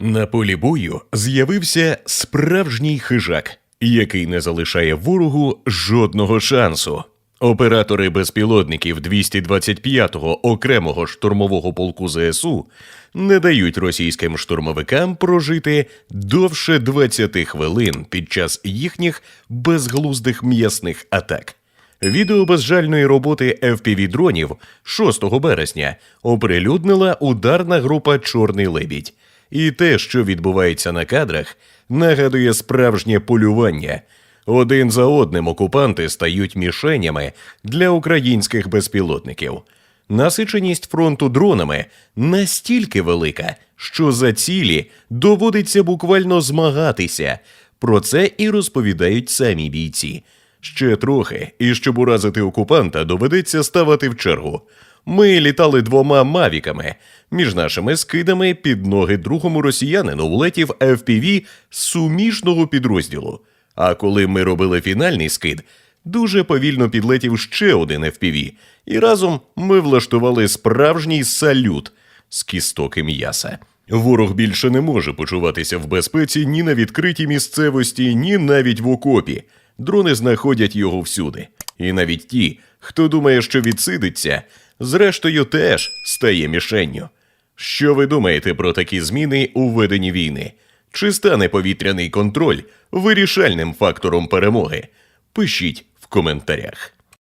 На полі бою з'явився справжній хижак, який не залишає ворогу жодного шансу. Оператори безпілотників 225-го окремого штурмового полку ЗСУ не дають російським штурмовикам прожити довше 20 хвилин під час їхніх безглуздих м'ясних атак. Відео безжальної роботи FPV-дронів 6 березня оприлюднила ударна група Чорний лебідь. І те, що відбувається на кадрах, нагадує справжнє полювання. Один за одним окупанти стають мішенями для українських безпілотників. Насиченість фронту дронами настільки велика, що за цілі доводиться буквально змагатися. Про це і розповідають самі бійці. Ще трохи, і щоб уразити окупанта, доведеться ставати в чергу. Ми літали двома мавіками. Між нашими скидами під ноги другому росіянину влетів FPV з суміжного підрозділу. А коли ми робили фінальний скид, дуже повільно підлетів ще один FPV, і разом ми влаштували справжній салют з кісток і м'яса. Ворог більше не може почуватися в безпеці ні на відкритій місцевості, ні навіть в окопі. Дрони знаходять його всюди. І навіть ті, хто думає, що відсидиться, зрештою теж стає мішенню. Що ви думаєте про такі зміни у веденні війни? Чи стане повітряний контроль вирішальним фактором перемоги? Пишіть в коментарях.